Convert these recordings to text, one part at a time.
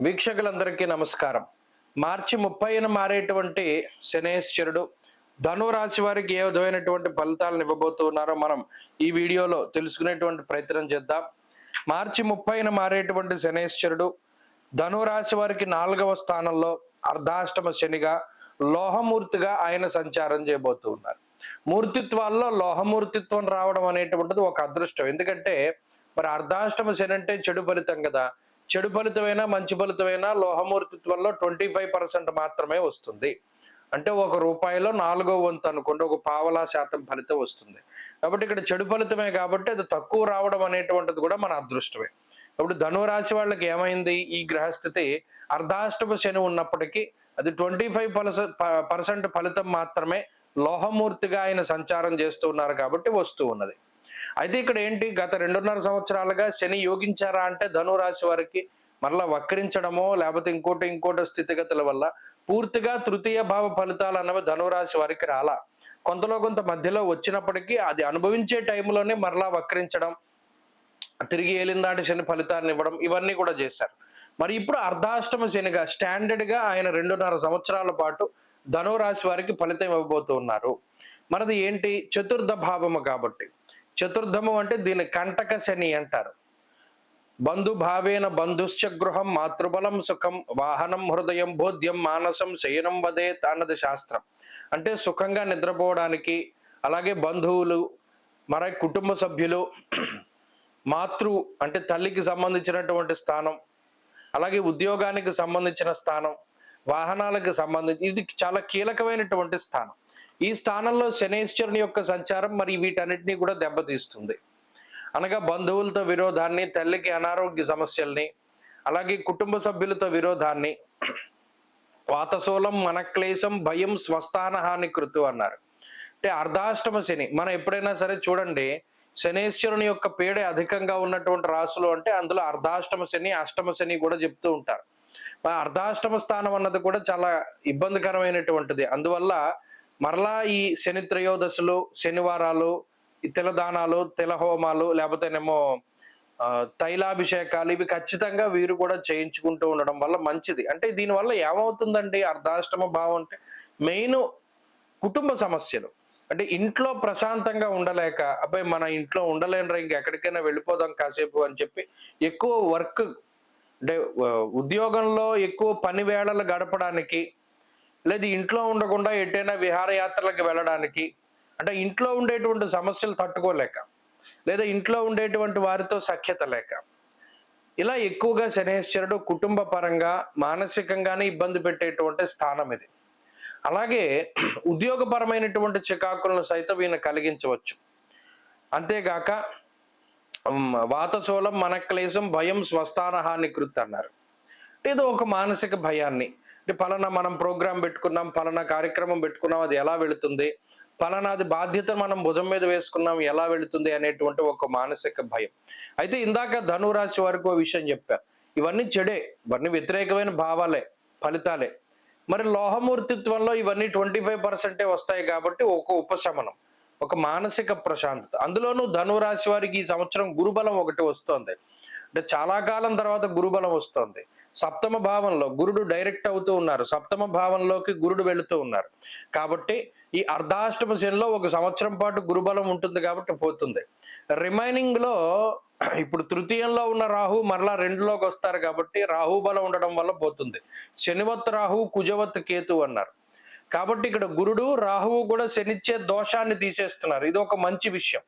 వీక్షకులందరికీ నమస్కారం. మార్చి ముప్పైన మారేటువంటి శనేశ్వరుడు ధనురాశి వారికి ఏ విధమైనటువంటి ఫలితాలను ఇవ్వబోతున్నారో మనం ఈ వీడియోలో తెలుసుకునేటువంటి ప్రయత్నం చేద్దాం. మార్చి ముప్పైన మారేటువంటి శనేశ్వరుడు ధనురాశి వారికి నాలుగవ స్థానంలో అర్ధాష్టమ శనిగా లోహమూర్తిగా ఆయన సంచారం చేయబోతూ ఉన్నారు. మూర్తిత్వాల్లో లోహమూర్తిత్వం రావడం అనేటువంటిది ఒక అదృష్టం. ఎందుకంటే మరి అర్ధాష్టమ శని అంటే చెడు ఫలితం కదా. చెడు ఫలితమైన మంచి ఫలితమైన లోహమూర్తిత్వంలో ట్వంటీ ఫైవ్ పర్సెంట్ మాత్రమే వస్తుంది. అంటే ఒక రూపాయిలో నాలుగో వంతు అనుకోండి ఒక పావలా శాతం ఫలితం వస్తుంది. కాబట్టి ఇక్కడ చెడు ఫలితమే కాబట్టి అది తక్కువ రావడం అనేటువంటిది కూడా మన అదృష్టమే. కాబట్టి ధనురాశి వాళ్ళకి ఏమైంది? ఈ గ్రహస్థితి అర్ధాష్టమ శని ఉన్నప్పటికీ అది ట్వంటీ ఫైవ్ పర్సెంట్ ఫలితం మాత్రమే లోహమూర్తిగా ఆయన సంచారం చేస్తూ ఉన్నారు కాబట్టి వస్తూ ఉన్నది. అయితే ఇక్కడ ఏంటి గత రెండున్నర సంవత్సరాలుగా శని యోగించారా అంటే ధనురాశి వారికి మళ్ళా వక్రించడమో లేకపోతే ఇంకోటి ఇంకోటి స్థితిగతుల వల్ల పూర్తిగా తృతీయ భావ ఫలితాలు అన్నవి ధనురాశి వారికి రాలా. కొంతలో కొంత మధ్యలో వచ్చినప్పటికీ అది అనుభవించే టైంలోనే మరలా వక్రించడం తిరిగి ఏలిందాటి శని ఫలితాన్ని ఇవ్వడం ఇవన్నీ కూడా చేశారు. మరి ఇప్పుడు అర్ధాష్టమ శనిగా స్టాండర్డ్గా ఆయన రెండున్నర సంవత్సరాల పాటు ధనురాశి వారికి ఫలితం ఇవ్వబోతున్నారు. మనది ఏంటి చతుర్థ భావము కాబట్టి. చతుర్థము అంటే దీని కంటక శని అంటారు. బంధు భావేన బంధుశ్చ గృహం మాతృబలం సుఖం వాహనం హృదయం బోధ్యం మానసం శయనం వదే అన్నది శాస్త్రం. అంటే సుఖంగా నిద్రపోవడానికి అలాగే బంధువులు మరి కుటుంబ సభ్యులు మాతృ అంటే తల్లికి సంబంధించినటువంటి స్థానం అలాగే ఉద్యోగానికి సంబంధించిన స్థానం వాహనాలకు సంబంధించి ఇది చాలా కీలకమైనటువంటి స్థానం. ఈ స్థానంలో శనేశ్వరుని యొక్క సంచారం మరి వీటన్నిటినీ కూడా దెబ్బతీస్తుంది. అనగా బంధువులతో విరోధాన్ని తల్లికి అనారోగ్య సమస్యల్ని అలాగే కుటుంబ సభ్యులతో విరోధాన్ని వాతశూలం మనక్లేశం భయం స్వస్థాన హాని కృతు అన్నారు. అంటే అర్ధాష్టమ శని మనం ఎప్పుడైనా సరే చూడండి శనేశ్వరుని యొక్క పీడ అధికంగా ఉన్నటువంటి రాసులు అంటే అందులో అర్ధాష్టమ శని అష్టమ శని కూడా చెప్తూ ఉంటారు. అర్ధాష్టమ స్థానం అన్నది కూడా చాలా ఇబ్బందికరమైనటువంటిది. అందువల్ల మరలా ఈ శని త్రయోదశలు శనివారాలు తెలదానాలు తిలదానాలు తిలహోమాలు లేకపోతేనేమో తైలాభిషేకాలు ఇవి ఖచ్చితంగా వీరు కూడా చేయించుకుంటూ ఉండడం వల్ల మంచిది. అంటే దీనివల్ల ఏమవుతుందండి? అర్ధాష్టమ భావం అంటే మెయిన్ కుటుంబ సమస్యలు. అంటే ఇంట్లో ప్రశాంతంగా ఉండలేక అబ్బాయి మన ఇంట్లో ఉండలేనరా ఇంకెక్కడికైనా వెళ్ళిపోదాం కాసేపు అని చెప్పి ఎక్కువ వర్క్ అంటే ఉద్యోగంలో ఎక్కువ పని వేళలు గడపడానికి లేదు ఇంట్లో ఉండకుండా ఎటైనా విహారయాత్రలకు వెళ్ళడానికి. అంటే ఇంట్లో ఉండేటువంటి సమస్యలు తట్టుకోలేక లేదా ఇంట్లో ఉండేటువంటి వారితో సఖ్యత లేక. ఇలా ఎక్కువగా శనేశ్వరుడు కుటుంబ పరంగా మానసికంగానే ఇబ్బంది పెట్టేటువంటి స్థానం ఇది. అలాగే ఉద్యోగపరమైనటువంటి చికాకులను సైతం ఈయన కలిగించవచ్చు. అంతేగాక వాతశూలం మనక్లేశం భయం స్వస్థానహాన్ని కృత్ అన్నారు ఏదో ఒక మానసిక భయాన్ని అంటే పలానా మనం ప్రోగ్రాం పెట్టుకున్నాం పలానా కార్యక్రమం పెట్టుకున్నాం అది ఎలా వెళుతుంది? పలానాది బాధ్యత మనం భుజం మీద వేసుకున్నాం ఎలా వెళుతుంది అనేటువంటి ఒక మానసిక భయం. అయితే ఇందాక ధనురాశి వారికి విషయం చెప్పా. ఇవన్నీ చెడే ఇవన్నీ వ్యతిరేకమైన భావాలే ఫలితాలే. మరి లోహమూర్తిత్వంలో ఇవన్నీ ట్వంటీ ఫైవ్ పర్సెంటే వస్తాయి కాబట్టి ఒక ఉపశమనం ఒక మానసిక ప్రశాంతత. అందులోనూ ధనురాశి వారికి ఈ సంవత్సరం గురుబలం ఒకటి వస్తోంది. అంటే చాలా కాలం తర్వాత గురుబలం వస్తోంది. సప్తమ భావంలో గురుడు డైరెక్ట్ అవుతూ ఉన్నారు. సప్తమ భావంలోకి గురుడు వెళుతూ ఉన్నారు. కాబట్టి ఈ అర్ధాష్టమ శనిలో ఒక సంవత్సరం పాటు గురుబలం ఉంటుంది కాబట్టి పోతుంది. రిమైనింగ్లో ఇప్పుడు తృతీయంలో ఉన్న రాహు మరలా రెండులోకి వస్తారు కాబట్టి రాహు బలం ఉండడం వల్ల పోతుంది. శనివత్ రాహు కుజవత్ కేతు అన్నారు. కాబట్టి ఇక్కడ గురుడు రాహువు కూడా శనిచ్చే దోషాన్ని తీసేస్తున్నారు. ఇది ఒక మంచి విషయం.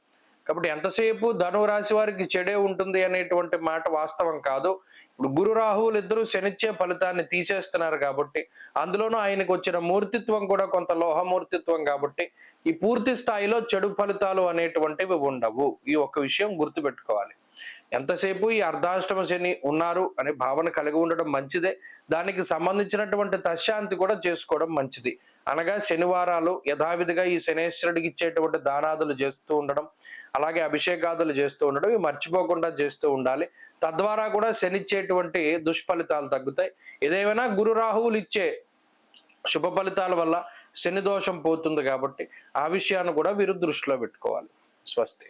కాబట్టి ఎంతసేపు ధనురాశి వారికి చెడే ఉంటుంది అనేటువంటి మాట వాస్తవం కాదు. ఇప్పుడు గురు రాహువులు ఇద్దరు శనిచ్చే ఫలితాన్ని తీసేస్తున్నారు కాబట్టి అందులోనూ ఆయనకు వచ్చిన మూర్తిత్వం కూడా కొంత లోహమూర్తిత్వం కాబట్టి ఈ పూర్తి స్థాయిలో చెడు ఫలితాలు అనేటువంటివి ఉండవు. ఈ ఒక్క విషయం గుర్తుపెట్టుకోవాలి. ఎంతసేపు ఈ అర్ధాష్టమ శని ఉన్నారు అనే భావన కలిగి ఉండడం మంచిదే. దానికి సంబంధించినటువంటి తశాంతి కూడా చేసుకోవడం మంచిది. అనగా శనివారాలు యథావిధిగా ఈ శనేశ్వరుడికి ఇచ్చేటువంటి దానాదులు చేస్తూ ఉండడం అలాగే అభిషేకాదులు చేస్తూ ఉండడం ఇవి మర్చిపోకుండా చేస్తూ ఉండాలి. తద్వారా కూడా శనిచ్చేటువంటి దుష్ఫలితాలు తగ్గుతాయి. ఏదేమైనా గురు రాహువులు ఇచ్చే శుభ ఫలితాల వల్ల శని దోషం పోతుంది కాబట్టి ఆ విషయాన్ని కూడా వీరు దృష్టిలో పెట్టుకోవాలి. స్వస్తి.